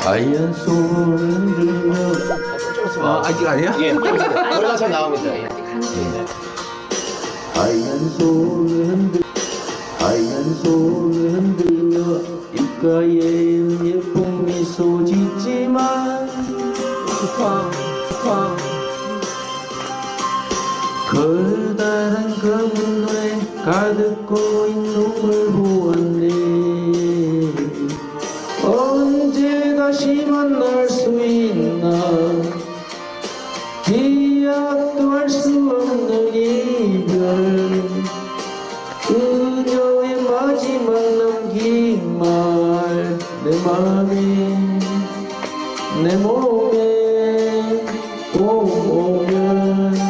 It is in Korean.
하얀 손을 흔들며 아 아직 아니야? 예, 노래가 잘 나옵니다. 예. 하얀 손을 흔들 하얀 손을 흔들며 입가에 예쁜 미소 짓지만 쾅쾅 걸다란 검은 눈에 가득 고인 눈물 부었네 다시 만날 수 있나? 기약도 할 수 없는 이별. 그녀의 마지막 남긴 말내 마음이 내 몸에 오면